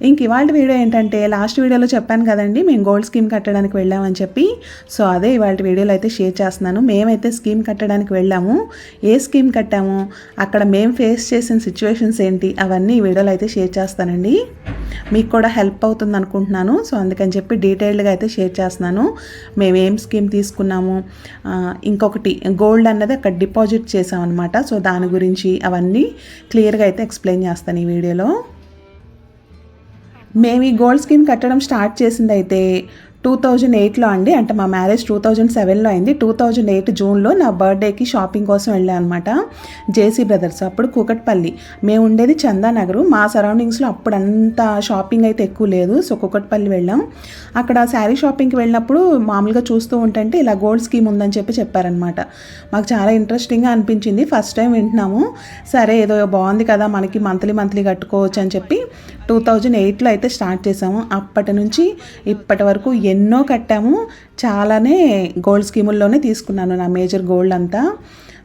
ఇంక ఇవాళ వీడియో ఏంటంటే లాస్ట్ వీడియోలో చెప్పాను కదండి మేము గోల్డ్ స్కీమ్ కట్టడానికి వెళ్ళామని చెప్పి. సో అదే ఇవాళ వీడియోలో అయితే షేర్ చేస్తున్నాను. మేమైతే స్కీమ్ కట్టడానికి వెళ్ళాము. ఏ స్కీమ్ కట్టాము? అక్కడ మేము ఫేస్ చేసిన సిచ్యువేషన్స్ ఏంటి? అవన్నీ ఈ వీడియోలో అయితే షేర్ చేస్తానండి. మీకు కూడా హెల్ప్ అవుతుంది అనుకుంటున్నాను. సో అందుకని చెప్పి డీటెయిల్డ్గా అయితే షేర్ చేస్తున్నాను. మేము ఏం స్కీమ్ తీసుకున్నాము? ఇంకొకటి గోల్డ్ అన్నది అక్కడ డిపాజిట్ చేసామన్నమాట సో దాని గురించి అవన్నీ క్లియర్గా అయితే ఎక్స్ప్లెయిన్ చేస్తాను ఈ వీడియోలో. మేము ఈ గోల్డ్ స్కీమ్ కట్టడం స్టార్ట్ చేసింది అయితే టూ థౌజండ్ ఎయిట్లో అండి. అంటే మా మ్యారేజ్ టూ థౌజండ్ సెవెన్లో అయింది. టూ థౌజండ్ ఎయిట్ జూన్లో నా బర్త్డేకి షాపింగ్ కోసం వెళ్ళాను అనమాట జేసీ బ్రదర్స్ అప్పుడు కూకట్పల్లి. మేము ఉండేది చందానగరు. మా సరౌండింగ్స్లో అప్పుడు అంత షాపింగ్ అయితే ఎక్కువ లేదు. సో కూకట్పల్లి వెళ్ళాం. అక్కడ శారీ షాపింగ్కి వెళ్ళినప్పుడు మామూలుగా చూస్తూ ఉంటే ఇలా గోల్డ్ స్కీమ్ ఉందని చెప్పి చెప్పారనమాట మాకు చాలా ఇంట్రెస్టింగ్గా అనిపించింది. ఫస్ట్ టైం వింటున్నాము. సరే ఏదో బాగుంది కదా మనకి మంత్లీ మంత్లీ కట్టుకోవచ్చు అని చెప్పి టూ థౌజండ్ ఎయిట్లో అయితే స్టార్ట్ చేసాము. అప్పటి నుంచి ఇప్పటి వరకు ఎన్నో కట్టాము. చాలానే గోల్డ్ స్కీముల్లోనే తీసుకున్నాను నా మేజర్ గోల్డ్ అంతా.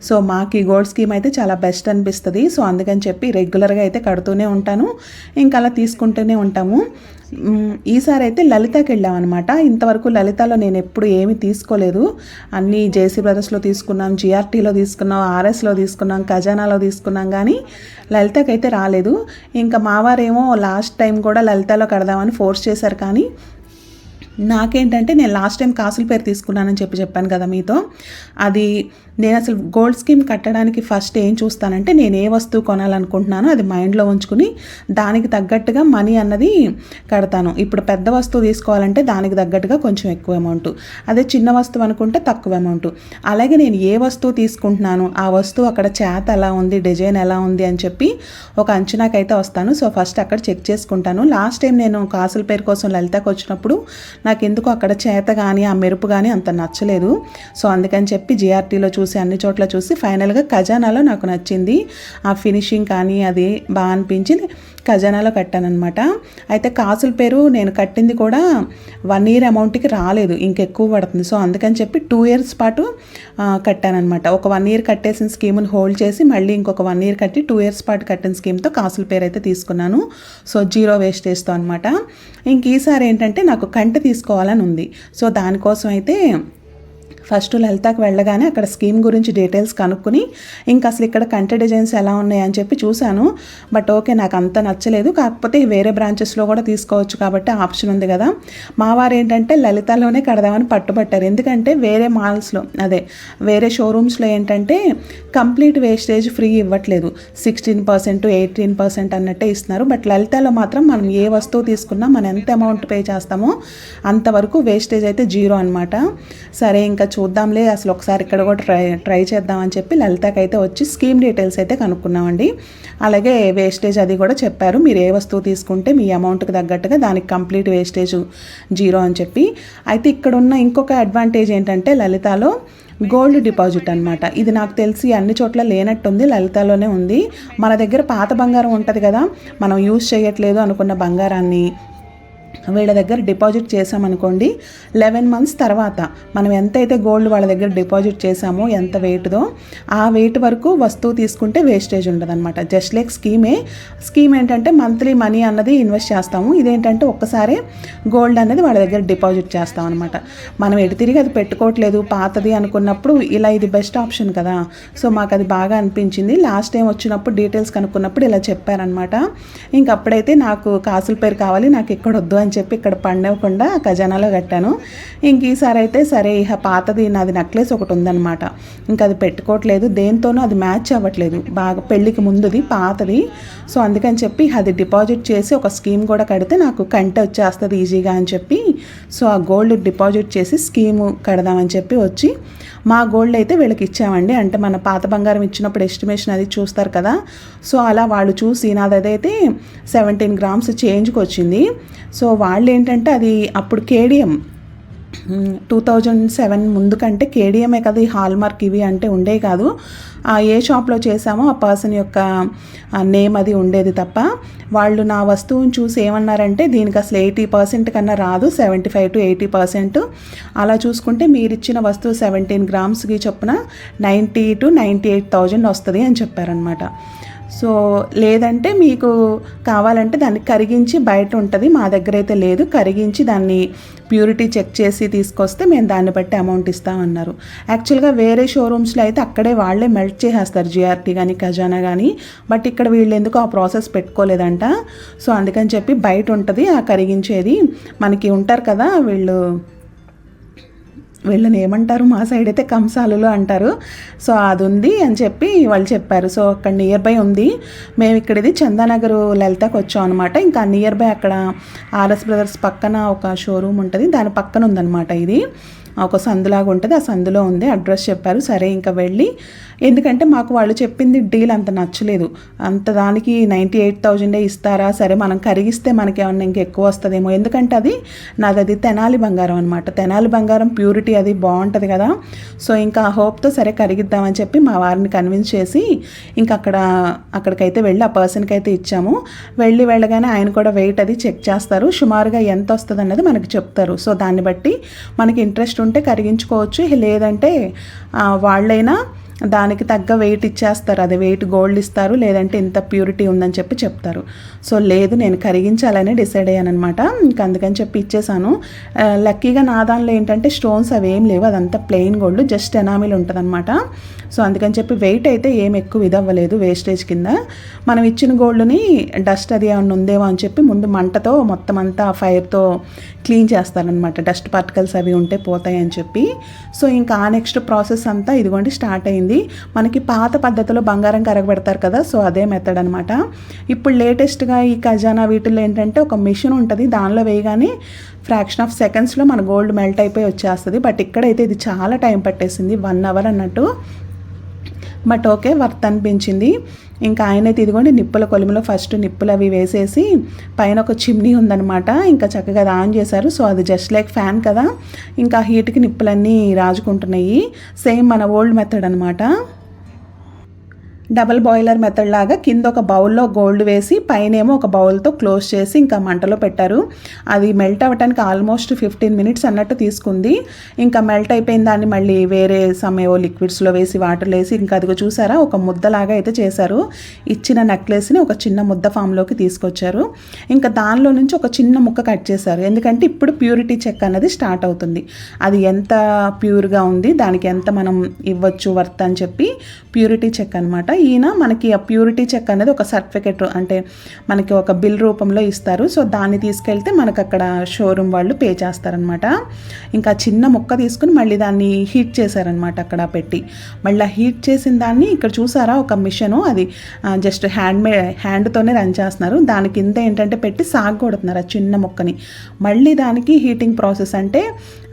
సో మాకు ఈ గోల్డ్ స్కీమ్ అయితే చాలా బెస్ట్ అనిపిస్తుంది. సో అందుకని చెప్పి రెగ్యులర్గా అయితే కడుతూనే ఉంటాను. ఇంకా అలా తీసుకుంటూనే ఉంటాము. ఈసారి అయితే లలితకి వెళ్ళామన్నమాట. ఇంతవరకు లలితలో నేను ఎప్పుడు ఏమీ తీసుకోలేదు. అన్నీ జేసీ బ్రదర్స్లో తీసుకున్నాం జిఆర్టీలో తీసుకున్నాం ఆర్ఎస్లో తీసుకున్నాం ఖజానాలో తీసుకున్నాం కానీ లలితకి అయితే రాలేదు. ఇంకా మావారేమో లాస్ట్ టైం కూడా లలితలో కడదామని ఫోర్స్ చేశారు కానీ నాకేంటంటే నేను లాస్ట్ టైం కాసుల పేరు తీసుకున్నానని చెప్పి చెప్పాను కదా మీతో. అది నేను అసలు గోల్డ్ స్కీమ్ కట్టడానికి ఫస్ట్ ఏం చూస్తానంటే నేను ఏ వస్తువు కొనాలనుకుంటున్నానో అది మైండ్లో ఉంచుకుని దానికి తగ్గట్టుగా మనీ అన్నది కడతాను. ఇప్పుడు పెద్ద వస్తువు తీసుకోవాలంటే దానికి తగ్గట్టుగా కొంచెం ఎక్కువ అమౌంట్ అదే చిన్న వస్తువు అనుకుంటే తక్కువ అమౌంట్ అలాగే నేను ఏ వస్తువు తీసుకుంటున్నాను ఆ వస్తువు అక్కడ చేత ఎలా ఉంది డిజైన్ ఎలా ఉంది అని చెప్పి ఒక అంచనాకైతే వస్తాను. సో ఫస్ట్ అక్కడ చెక్ చేసుకుంటాను. లాస్ట్ టైం నేను కాసుల పేరు కోసం లలితకు వచ్చినప్పుడు నాకు ఎందుకు అక్కడ చేత కానీ ఆ మెరుపు కానీ అంత నచ్చలేదు. సో అందుకని చెప్పి జిఆర్టీలో చూసి అన్ని చోట్ల చూసి ఫైనల్గా ఖజానాలో నాకు నచ్చింది. ఆ ఫినిషింగ్ కానీ అది బాగా అనిపించింది. ఖజానాలో కట్టానమాట అయితే కాసుల పేరు నేను కట్టింది కూడా వన్ ఇయర్ అమౌంట్కి రాలేదు. ఇంకెక్కువ పడుతుంది. సో అందుకని చెప్పి టూ ఇయర్స్ పాటు కట్టానన్నమాట. ఒక వన్ ఇయర్ కట్టేసిన స్కీమ్ని హోల్డ్ చేసి మళ్ళీ ఇంకొక వన్ ఇయర్ కట్టి టూ ఇయర్స్ పాటు కట్టిన స్కీమ్తో కాసుల పేరు అయితే తీసుకున్నాను. సో జీరో వేస్టేజ్తో అనమాట ఇంక ఈసారి ఏంటంటే నాకు కంటి తీసుకోవాలని ఉంది. సో దానికోసం అయితే ఫస్ట్ లలితకు వెళ్ళగానే అక్కడ స్కీమ్ గురించి డీటెయిల్స్ కనుక్కుని ఇంకా అసలు ఇక్కడ కంటె డిజైన్స్ ఎలా ఉన్నాయి? అని చెప్పి చూశాను. బట్ ఓకే నాకు అంత నచ్చలేదు. కాకపోతే వేరే బ్రాంచెస్లో కూడా తీసుకోవచ్చు కాబట్టి ఆప్షన్ ఉంది కదా. మా వారు ఏంటంటే లలితలోనే కడదామని పట్టుబట్టారు. ఎందుకంటే వేరే మాల్స్లో అదే వేరే షోరూమ్స్లో ఏంటంటే కంప్లీట్ వేస్టేజ్ ఫ్రీ ఇవ్వట్లేదు. సిక్స్టీన్ పర్సెంట్ ఎయిటీన్ పర్సెంట్ అన్నట్టే ఇస్తున్నారు. బట్ లలితలో మాత్రం మనం ఏ వస్తువు తీసుకున్నా మనం ఎంత అమౌంట్ పే చేస్తామో అంతవరకు వేస్టేజ్ అయితే జీరో అనమాట సరే ఇంకా చూ చూద్దాంలే అసలు ఒకసారి ఇక్కడ కూడా ట్రై ట్రై చేద్దామని చెప్పి లలితకి అయితే వచ్చి స్కీమ్ డీటెయిల్స్ అయితే కనుక్కున్నామండి. అలాగే వేస్టేజ్ అది కూడా చెప్పారు మీరు ఏ వస్తువు తీసుకుంటే మీ అమౌంట్కి తగ్గట్టుగా దానికి కంప్లీట్ వేస్టేజ్ జీరో అని చెప్పి. అయితే ఇక్కడ ఉన్న ఇంకొక అడ్వాంటేజ్ ఏంటంటే లలితాలో గోల్డ్ డిపాజిట్ అనమాట ఇది నాకు తెలిసి అన్ని చోట్ల లేనట్టుంది లలితాలోనే ఉంది. మన దగ్గర పాత బంగారం ఉంటుంది కదా మనం యూజ్ చేయట్లేదు అనుకున్న బంగారాన్ని వీళ్ళ దగ్గర డిపాజిట్ చేసామనుకోండి లెవెన్ మంత్స్ తర్వాత మనం ఎంతైతే గోల్డ్ వాళ్ళ దగ్గర డిపాజిట్ చేసామో ఎంత వెయిట్దో ఆ వెయిట్ వరకు వస్తువు తీసుకుంటే వేస్టేజ్ ఉండదన్నమాట. జస్ట్ లైక్ స్కీమే. స్కీమ్ ఏంటంటే మంత్లీ మనీ అన్నది ఇన్వెస్ట్ చేస్తాము. ఇదేంటంటే ఒక్కసారే గోల్డ్ అనేది వాళ్ళ దగ్గర డిపాజిట్ చేస్తాం అనమాట మనం ఎటు తిరిగి అది పెట్టుకోవట్లేదు. పాతది అనుకున్నప్పుడు ఇలా ఇది బెస్ట్ ఆప్షన్ కదా. సో మాకు అది బాగా అనిపించింది. లాస్ట్ టైం వచ్చినప్పుడు డీటెయిల్స్ కనుక్కున్నప్పుడు ఇలా చెప్పారనమాట ఇంకప్పుడైతే నాకు కాసుల పేరు కావాలి. నాకు ఇక్కడ వద్దు అని చెప్పి ఇక్కడ పండవకుండా ఖజానాలో కట్టాను. ఇంక ఈసారి అయితే సరే ఇహ పాతది నాది నెక్లెస్ ఒకటి ఉందన్నమాట. ఇంకా అది పెట్టుకోవట్లేదు. దేంతోనూ అది మ్యాచ్ అవ్వట్లేదు. బాగా పెళ్ళికి ముందుది పాతది. సో అందుకని చెప్పి అది డిపాజిట్ చేసి ఒక స్కీమ్ కూడా కడితే నాకు కంట వచ్చేస్తుంది ఈజీగా అని చెప్పి సో ఆ గోల్డ్ డిపాజిట్ చేసి స్కీము కడదామని చెప్పి వచ్చి మా గోల్డ్ అయితే వీళ్ళకి ఇచ్చామండి. అంటే మన పాత బంగారం ఇచ్చినప్పుడు ఎస్టిమేషన్ అది చూస్తారు కదా. సో అలా వాళ్ళు చూసి నాది అదైతే సెవెంటీన్ గ్రామ్స్ చేంజ్కి వచ్చింది సో వాళ్ళు ఏంటంటే అది అప్పుడు కేడిఎం టూ థౌజండ్ సెవెన్ ముందు కంటే కేడిఎంఏ కదా ఈ హాల్మార్క్ ఇవి అంటే ఉండే కాదు. ఏ షాప్లో చేసామో ఆ పర్సన్ యొక్క నేమ్ అది ఉండేది తప్ప. వాళ్ళు నా వస్తువుని చూసి ఏమన్నారంటే దీనికి అసలు ఎయిటీ పర్సెంట్ కన్నా రాదు seventy five to eighty percent. అలా చూసుకుంటే మీరు ఇచ్చిన వస్తువు సెవెంటీన్ గ్రామ్స్కి చొప్పున ninety to ninety eight thousand వస్తుంది అని చెప్పారనమాట సో లేదంటే మీకు కావాలంటే దాన్ని కరిగించి బయట ఉంటుంది మా దగ్గర అయితే లేదు కరిగించి దాన్ని ప్యూరిటీ చెక్ చేసి తీసుకొస్తే మేము దాన్ని బట్టి అమౌంట్ ఇస్తామన్నారు. యాక్చువల్గా వేరే షోరూమ్స్లో అయితే అక్కడే వాళ్ళే మెల్ట్ చేసేస్తారు జిఆర్టీ కానీ ఖజానా కానీ బట్ ఇక్కడ వీళ్ళు ఎందుకు ఆ ప్రాసెస్ పెట్టుకోలేదంట. సో అందుకని చెప్పి బయట ఉంటుంది ఆ కరిగించేది. మనకి ఉంటారు కదా వీళ్ళు వీళ్ళని ఏమంటారు? మా సైడ్ అయితే కంసాలులు అంటారు. సో అది ఉంది అని చెప్పి వాళ్ళు చెప్పారు. సో అక్కడ నియర్ బై ఉంది. మేము ఇక్కడ ఇది చందానగర్ లలితకు వచ్చాం అనమాట ఇంకా నియర్ బై అక్కడ ఆర్ఎస్ బ్రదర్స్ పక్కన ఒక షోరూమ్ ఉంటుంది. దాని పక్కన ఉందన్నమాట ఇది. ఒక సందులాగా ఉంటుంది. ఆ సందులో ఉంది. అడ్రస్ చెప్పారు. సరే ఇంకా వెళ్ళి ఎందుకంటే మాకు వాళ్ళు చెప్పింది డీల్ అంత నచ్చలేదు. అంత దానికి నైంటీ ఎయిట్ థౌజండే ఇస్తారా? సరే మనం కరిగిస్తే మనకి ఏమన్నా ఇంకా ఎక్కువ వస్తుందేమో. ఎందుకంటే అది నాది అది తెనాలి బంగారం అనమాట తెనాలి బంగారం ప్యూరిటీ అది బాగుంటుంది కదా. సో ఇంకా ఆ హోప్తో సరే కరిగిద్దామని చెప్పి మా వారిని కన్విన్స్ చేసి ఇంకా అక్కడ అక్కడికైతే వెళ్ళి ఆ పర్సన్కి అయితే ఇచ్చాము. వెళ్ళి వెళ్ళగానే ఆయన కూడా వెయిట్ అది చెక్ చేస్తారు. సుమారుగా ఎంత వస్తుంది అన్నది మనకి చెప్తారు. సో దాన్ని బట్టి మనకి ఇంట్రెస్ట్ ఉంటే కరిగించుకోవచ్చు. లేదంటే వాళ్ళైనా దానికి తగ్గ వెయిట్ ఇచ్చేస్తారు. అది వెయిట్ గోల్డ్ ఇస్తారు. లేదంటే ఇంత ప్యూరిటీ ఉందని చెప్పి చెప్తారు. సో లేదు నేను కరిగించాలని డిసైడ్ అయ్యాను అనమాట ఇంకా అందుకని చెప్పి ఇచ్చేసాను. లక్కీగా నా దానిలో ఏంటంటే స్టోన్స్ అవి ఏం లేవు. అదంతా ప్లెయిన్ గోల్డ్ జస్ట్ ఎనామిల్ ఉంటుందన్నమాట. సో అందుకని చెప్పి వెయిట్ అయితే ఏం ఎక్కువ ఇదవ్వలేదు వేస్టేజ్ కింద. మనం ఇచ్చిన గోల్డ్ని డస్ట్ అది ఏమన్నా ఉందేమో అని చెప్పి ముందు మంటతో మొత్తం అంతా ఫైర్తో క్లీన్ చేస్తారనమాట డస్ట్ పార్టికల్స్ అవి ఉంటే పోతాయని చెప్పి. సో ఇంకా ఆ నెక్స్ట్ ప్రాసెస్ అంతా ఇదిగోండి స్టార్ట్ అయింది. మనకి పాత పద్ధతిలో బంగారం కరగబెడతారు కదా సో అదే మెథడ్ అనమాట ఇప్పుడు లేటెస్ట్గా ఈ ఖజానా వీటిల్లో ఏంటంటే ఒక మిషన్ ఉంటుంది. దానిలో వేయగానే ఫ్రాక్షన్ ఆఫ్ సెకండ్స్లో మన గోల్డ్ మెల్ట్ అయిపోయి వచ్చేస్తుంది. బట్ ఇక్కడైతే ఇది చాలా టైం పట్టేసింది. వన్ అవర్ అన్నట్టు. బట్ ఓకే వర్త్ అనిపించింది. ఇంకా ఆయనైతే ఇదిగోండి నిప్పుల కొలిమిలో ఫస్ట్ నిప్పులు అవి వేసేసి పైన ఒక చిమ్నీ ఉందనమాట ఇంకా చక్కగా అది ఆన్ చేశారు. సో అది జస్ట్ లైక్ ఫ్యాన్ కదా. ఇంకా హీట్కి నిప్పులన్నీ రాజుకుంటున్నాయి. సేమ్ మన ఓల్డ్ మెథడ్ అనమాట డబల్ బాయిలర్ మెథడ్ లాగా కింద ఒక బౌల్లో గోల్డ్ వేసి పైనేమో ఒక బౌల్తో క్లోజ్ చేసి ఇంకా మంటలో పెట్టారు. అది మెల్ట్ అవ్వడానికి ఆల్మోస్ట్ ఫిఫ్టీన్ మినిట్స్ అన్నట్టు తీసుకుంది. ఇంకా మెల్ట్ అయిపోయిన దాన్ని మళ్ళీ వేరే సమయో లిక్విడ్స్లో వేసి వాటర్లో వేసి ఇంకా అదిగో చూసారా ఒక ముద్దలాగా అయితే చేశారు. ఇచ్చిన నెక్లెస్ని ఒక చిన్న ముద్ద ఫామ్లోకి తీసుకొచ్చారు. ఇంకా దానిలో నుంచి ఒక చిన్న ముక్క కట్ చేశారు. ఎందుకంటే ఇప్పుడు ప్యూరిటీ చెక్ అన్నది స్టార్ట్ అవుతుంది. అది ఎంత ప్యూర్గా ఉంది దానికి ఎంత మనం ఇవ్వచ్చు వర్త్ అని చెప్పి ప్యూరిటీ చెక్ అనమాట ఈయన మనకి ఆ ప్యూరిటీ చెక్ అనేది ఒక సర్టిఫికెట్ అంటే మనకి ఒక బిల్ రూపంలో ఇస్తారు. సో దాన్ని తీసుకెళ్తే మనకు అక్కడ షోరూమ్ వాళ్ళు పే చేస్తారనమాట ఇంకా చిన్న ముక్క తీసుకుని మళ్ళీ దాన్ని హీట్ చేశారనమాట అక్కడ పెట్టి. మళ్ళీ హీట్ చేసిన దాన్ని ఇక్కడ చూసారా? ఒక మిషను అది జస్ట్ హ్యాండ్ మే హ్యాండ్తోనే రన్ చేస్తున్నారు. దాని కింద ఏంటంటే పెట్టి సాగొడుతున్నారు ఆ చిన్న ముక్కని. మళ్ళీ దానికి హీటింగ్ ప్రాసెస్ అంటే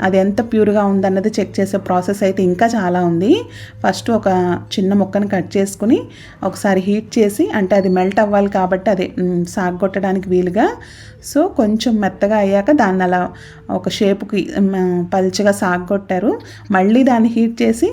అది ఎంత ప్యూర్గా ఉందన్నది చెక్ చేసే ప్రాసెస్ అయితే ఇంకా చాలా ఉంది. ఫస్ట్ ఒక చిన్న ముక్కని కట్ చేసుకుని ఒకసారి హీట్ చేసి అంటే అది మెల్ట్ అవ్వాలి కాబట్టి అది సాగొట్టడానికి వీలుగా. సో కొంచెం మెత్తగా అయ్యాక దాన్ని అలా ఒక షేపుకి పల్చగా సాగొట్టారు మళ్ళీ దాన్ని హీట్ చేసి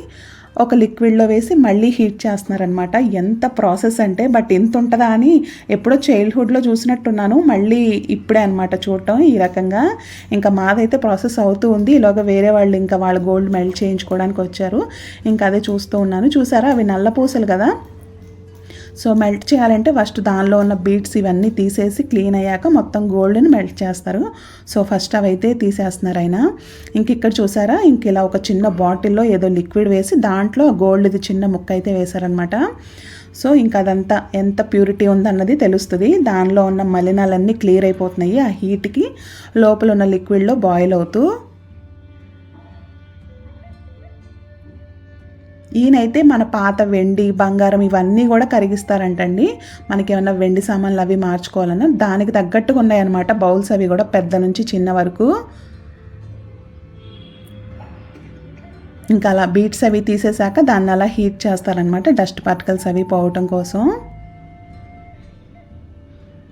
ఒక లిక్విడ్లో వేసి మళ్ళీ హీట్ చేస్తున్నారనమాట ఎంత ప్రాసెస్ అంటే బట్ ఎంత ఉంటుందా అని ఎప్పుడో చైల్డ్హుడ్లో చూసినట్టున్నాను. మళ్ళీ ఇప్పుడే అనమాట చూడటం ఈ రకంగా. ఇంకా మాదైతే ప్రాసెస్ అవుతూ ఉంది. ఇలాగ వేరే వాళ్ళు ఇంకా వాళ్ళ గోల్డ్ మెల్ట్ చేయించుకోవడానికి వచ్చారు. ఇంకా అదే చూస్తూ ఉన్నాను. చూసారా? అవి నల్ల పూసలు కదా? సో మెల్ట్ చేయాలంటే ఫస్ట్ దానిలో ఉన్న బీట్స్ ఇవన్నీ తీసేసి క్లీన్ అయ్యాక మొత్తం గోల్డ్ని మెల్ట్ చేస్తారు. సో ఫస్ట్ అవి అయితే తీసేస్తున్నారు ఆయన. ఇంక ఇక్కడ చూసారా? ఇంక ఇలా ఒక చిన్న బాటిల్లో ఏదో లిక్విడ్ వేసి దాంట్లో గోల్డ్ది చిన్న ముక్క అయితే వేశారనమాట సో ఇంకా అదంతా ఎంత ప్యూరిటీ ఉందన్నది తెలుస్తుంది. దానిలో ఉన్న మలినాలన్నీ క్లియర్ అయిపోతున్నాయి ఆ హీట్కి. లోపల ఉన్న లిక్విడ్లో బాయిల్ అవుతూ ఈయనైతే మన పాత వెండి బంగారం ఇవన్నీ కూడా కరిగిస్తారంటండి. మనకి ఏమైనా వెండి సామాన్లు అవి మార్చుకోవాలన్నా దానికి తగ్గట్టుగా ఉన్నాయన్నమాట. బౌల్స్ అవి కూడా పెద్ద నుంచి చిన్న వరకు. ఇంకా అలా బీట్స్ అవి తీసేసాక దాన్ని అలా హీట్ చేస్తారనమాట డస్ట్ పార్టికల్స్ అవి పోవటం కోసం.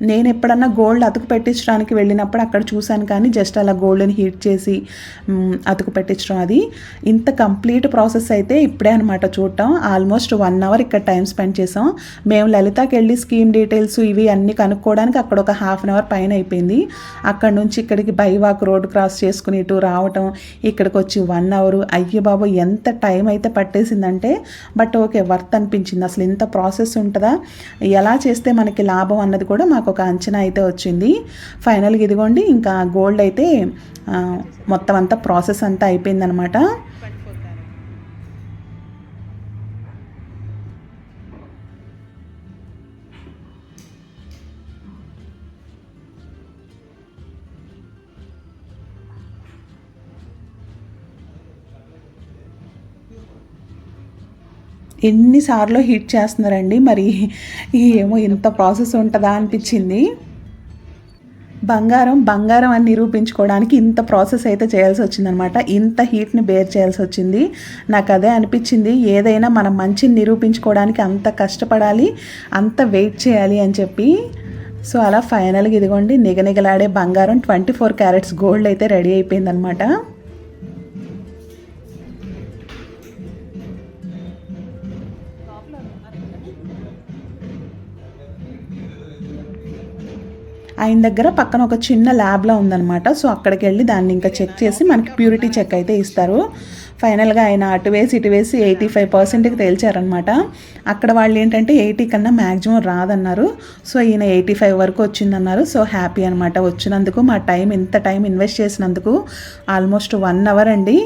నేను ఎప్పుడన్నా గోల్డ్ అతుకు పెట్టించడానికి వెళ్ళినప్పుడు అక్కడ చూశాను కానీ జస్ట్ అలా గోల్డ్ని హీట్ చేసి అతుకు పెట్టించడం అది. ఇంత కంప్లీట్ ప్రాసెస్ అయితే ఇప్పుడే అనమాట చూడటం. ఆల్మోస్ట్ వన్ అవర్ ఇక్కడ టైం స్పెండ్ చేసాం మేము లలితకి వెళ్ళి స్కీమ్ డీటెయిల్స్ ఇవి అన్నీ కనుక్కోవడానికి అక్కడ ఒక హాఫ్ అన్ అవర్ పైన అయిపోయింది. అక్కడ నుంచి ఇక్కడికి బైవాక్ రోడ్ క్రాస్ చేసుకుని ఇటు రావటం ఇక్కడికి వచ్చి వన్ అవర్ అయ్యే బాబు ఎంత టైం అయితే పట్టేసిందంటే బట్ ఓకే వర్త్ అనిపించింది. అసలు ఇంత ప్రాసెస్ ఉంటుందా? ఎలా చేస్తే మనకి లాభం అన్నది కూడా మాకు ఒక అంచనా అయితే వచ్చింది. ఫైనల్గా ఇదిగోండి ఇంకా గోల్డ్ అయితే మొత్తం అంతా ప్రాసెస్ అంతా అయిపోయిందనమాట. ఎన్నిసార్లు హీట్ చేస్తున్నారండి. మరి ఏమో ఇంత ప్రాసెస్ ఉంటుందా అనిపించింది. బంగారం బంగారం అని నిరూపించుకోవడానికి ఇంత ప్రాసెస్ అయితే చేయాల్సి వచ్చిందనమాట ఇంత హీట్ని బేర్ చేయాల్సి వచ్చింది. నాకు అదే అనిపించింది. ఏదైనా మనం మంచిని నిరూపించుకోవడానికి అంత కష్టపడాలి అంత వెయిట్ చేయాలి అని చెప్పి. సో అలా ఫైనల్గా ఇదిగోండి నిగనిగలాడే బంగారం ట్వంటీ ఫోర్ క్యారెట్స్ గోల్డ్ అయితే రెడీ అయిపోయిందనమాట ఆయన దగ్గర పక్కన ఒక చిన్న ల్యాబ్లో ఉందన్నమాట. సో అక్కడికి వెళ్ళి దాన్ని ఇంకా చెక్ చేసి మనకి ప్యూరిటీ చెక్ అయితే ఇస్తారు. ఫైనల్గా ఆయన అటు వేసి ఇటు వేసి ఎయిటీ ఫైవ్ పర్సెంట్కి తేల్చారనమాట అక్కడ వాళ్ళు ఏంటంటే ఎయిటీ కన్నా మ్యాక్సిమం రాదన్నారు. సో ఈయన ఎయిటీ ఫైవ్ వరకు వచ్చిందన్నారు. సో హ్యాపీ అనమాట వచ్చినందుకు. మా టైం ఇంత టైం ఇన్వెస్ట్ చేసినందుకు ఆల్మోస్ట్ వన్ అవర్ అండి.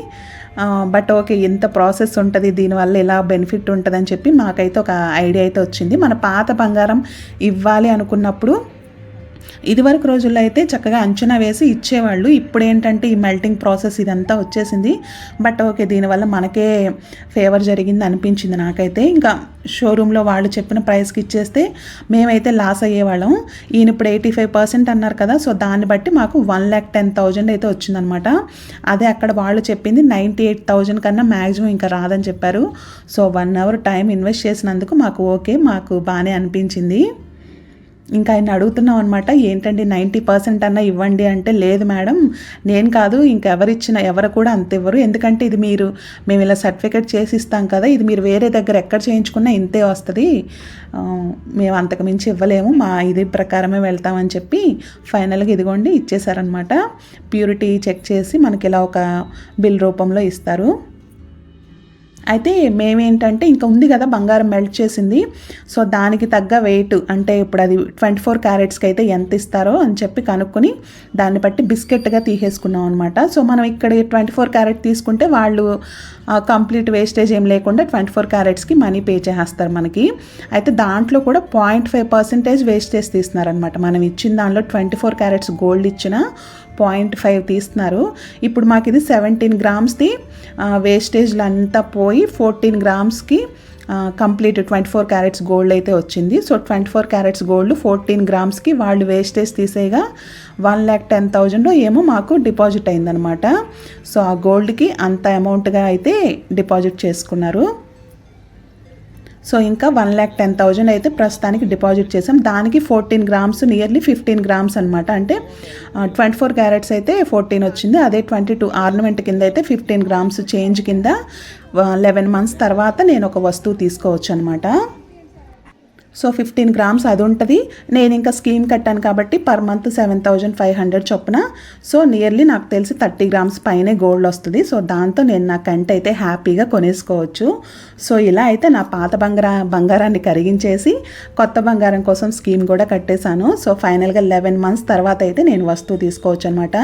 బట్ ఓకే ఇంత ప్రాసెస్ ఉంటుంది. దీనివల్ల ఎలా బెనిఫిట్ ఉంటుందని చెప్పి మాకైతే ఒక ఐడియా అయితే వచ్చింది. మన పాత బంగారం ఇవ్వాలి అనుకున్నప్పుడు ఇదివరకు రోజుల్లో అయితే చక్కగా అంచనా వేసి ఇచ్చేవాళ్ళు. ఇప్పుడు ఏంటంటే ఈ మెల్టింగ్ ప్రాసెస్ ఇదంతా వచ్చేసింది. బట్ ఓకే దీనివల్ల మనకే ఫేవర్ జరిగింది అనిపించింది నాకైతే. ఇంకా షోరూంలో వాళ్ళు చెప్పిన ప్రైస్కి ఇచ్చేస్తే మేమైతే లాస్ అయ్యేవాళ్ళం. ఈయన ఇప్పుడు ఎయిటీ ఫైవ్ పర్సెంట్ అన్నారు కదా సో దాన్ని బట్టి మాకు వన్ ల్యాక్ టెన్ థౌజండ్ అయితే వచ్చిందనమాట. అదే అక్కడ వాళ్ళు చెప్పింది నైంటీ ఎయిట్ థౌజండ్ కన్నా మ్యాక్సిమం ఇంకా రాదని చెప్పారు. So one hour time invest చేసినందుకు మాకు ఓకే మాకు బాగానే అనిపించింది. ఇంకా ఆయన అడుగుతున్నాం అనమాట ఏంటండి నైంటీ పర్సెంట్ అన్న ఇవ్వండి అంటే లేదు మేడం నేను కాదు ఇంకెవరిచ్చిన ఎవరు కూడా అంత ఇవ్వరు. ఎందుకంటే ఇది మీరు మేము ఇలా సర్టిఫికేట్ చేసి ఇస్తాం కదా ఇది మీరు వేరే దగ్గర ఎక్కడ చేయించుకున్నా ఇంతే వస్తుంది. మేము అంతకు మించి ఇవ్వలేము మా ఇది ప్రకారమే వెళ్తామని చెప్పి ఫైనల్గా ఇదిగోండి ఇచ్చేసారనమాట ప్యూరిటీ చెక్ చేసి మనకి ఇలా ఒక బిల్ రూపంలో ఇస్తారు. అయితే మేమేంటంటే ఇంకా ఉంది కదా బంగారం మెల్ట్ చేసింది. సో దానికి తగ్గ వెయిట్ అంటే ఇప్పుడు అది ట్వంటీ ఫోర్ క్యారెట్స్కి అయితే ఎంత ఇస్తారో అని చెప్పి కనుక్కొని దాన్ని బట్టి బిస్కెట్గా తీసేసుకున్నాం అనమాట సో మనం ఇక్కడ ట్వంటీ ఫోర్ క్యారెట్ తీసుకుంటే వాళ్ళు కంప్లీట్ వేస్టేజ్ ఏం లేకుండా ట్వంటీ ఫోర్ క్యారెట్స్కి మనీ పే చేసేస్తారు మనకి. అయితే దాంట్లో కూడా పాయింట్ ఫైవ్ పర్సెంటేజ్ వేస్టేజ్ తీస్తున్నారనమాట మనం ఇచ్చిన దానిలో ట్వంటీ ఫోర్ క్యారెట్స్ గోల్డ్ ఇచ్చిన పాయింట్ ఫైవ్ తీస్తున్నారు. ఇప్పుడు మాకు ఇది సెవెంటీన్ గ్రామ్స్ది వేస్టేజ్లు అంతా పోయి fourteen గ్రామ్స్కి complete twenty four carats gold అయితే వచ్చింది. So twenty four carats gold fourteen గ్రామ్స్కి వాళ్ళు వేస్టేజ్ తీసేయగా వన్ ల్యాక్ టెన్ థౌజండ్ ఏమో మాకు డిపాజిట్ అయిందనమాట. సో ఆ గోల్డ్కి అంత అమౌంట్గా అయితే డిపాజిట్ చేసుకున్నారు. సో ఇంకా వన్ ల్యాక్ టెన్ థౌజండ్ అయితే ప్రస్తుతానికి డిపాజిట్ చేసాం దానికి fourteen grams nearly fifteen grams అనమాట అంటే ట్వంటీ ఫోర్ క్యారెట్స్ అయితే ఫోర్టీన్ వచ్చింది. అదే ట్వంటీ టూ ఆర్నమెంట్ కింద అయితే ఫిఫ్టీన్ గ్రామ్స్ చేంజ్ కింద లెవెన్ మంత్స్ తర్వాత నేను ఒక వస్తువు తీసుకోవచ్చు అనమాట సో ఫిఫ్టీన్ గ్రామ్స్ అది ఉంటుంది నేను ఇంకా స్కీమ్ కట్టాను కాబట్టి per month seven thousand five hundred చొప్పున. సో నియర్లీ నాకు తెలిసి థర్టీ గ్రామ్స్ పైనే గోల్డ్ వస్తుంది. సో దాంతో నేను నా కంట అయితే హ్యాపీగా కొనేసుకోవచ్చు. సో ఇలా అయితే నా పాత బంగారా బంగారాన్ని కరిగించేసి కొత్త బంగారం కోసం స్కీమ్ కూడా కట్టేశాను. సో ఫైనల్గా లెవెన్ మంత్స్ తర్వాత అయితే నేను వస్తువు తీసుకోవచ్చు అనమాట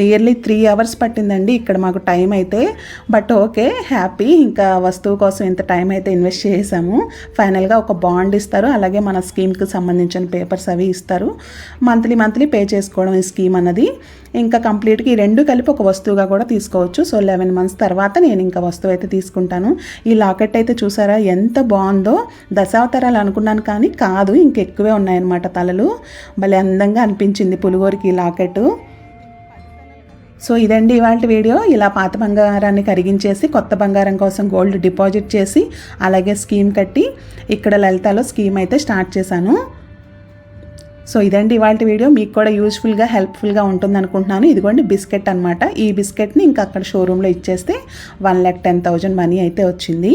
నియర్లీ త్రీ అవర్స్ పట్టిందండి ఇక్కడ మాకు టైం అయితే. బట్ ఓకే హ్యాపీ ఇంకా వస్తువు కోసం ఇంత టైం అయితే ఇన్వెస్ట్ చేసాము. ఫైనల్గా ఒక బాండ్ ఇస్తారు. అలాగే మన స్కీమ్కి సంబంధించిన పేపర్స్ అవి ఇస్తారు. మంత్లీ మంత్లీ పే చేసుకోవడం ఈ స్కీమ్ అన్నది. ఇంకా కంప్లీట్గా ఈ రెండు కలిపి ఒక వస్తువుగా కూడా తీసుకోవచ్చు. సో లెవెన్ మంత్స్ తర్వాత నేను ఇంకా వస్తువు అయితే తీసుకుంటాను. ఈ లాకెట్ అయితే చూసారా ఎంత బాగుందో. దశావతారాలు అనుకున్నాను కానీ కాదు ఇంకెక్కువే ఉన్నాయన్నమాట తలలు. భలే అందంగా అనిపించింది పులిగోరికి ఈ లాకెట్ సో ఇదండి ఇవాళ వీడియో. ఇలా పాత బంగారాన్ని కరిగించేసి కొత్త బంగారం కోసం గోల్డ్ డిపాజిట్ చేసి అలాగే స్కీమ్ కట్టి ఇక్కడ లలితలో స్కీమ్ అయితే స్టార్ట్ చేశాను. సో ఇదండి ఇవాళ వీడియో. మీకు కూడా యూజ్ఫుల్గా హెల్ప్ఫుల్గా ఉంటుంది అనుకుంటున్నాను. ఇదిగోండి బిస్కెట్ అనమాట ఈ బిస్కెట్ని ఇంకా అక్కడ షోరూంలో ఇచ్చేస్తే one lakh ten thousand money అయితే వచ్చింది.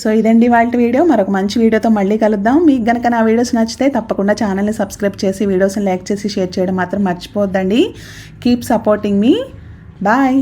సో ఇదండి వాళ్ళ వీడియో. మరొక మంచి వీడియోతో మళ్ళీ కలుద్దాం. మీకు గనక నా వీడియోస్ నచ్చితే తప్పకుండా ఛానల్ని సబ్స్క్రైబ్ చేసి వీడియోస్ని లైక్ చేసి షేర్ చేయడం మాత్రం మర్చిపోవద్దండి. కీప్ సపోర్టింగ్ మీ బాయ్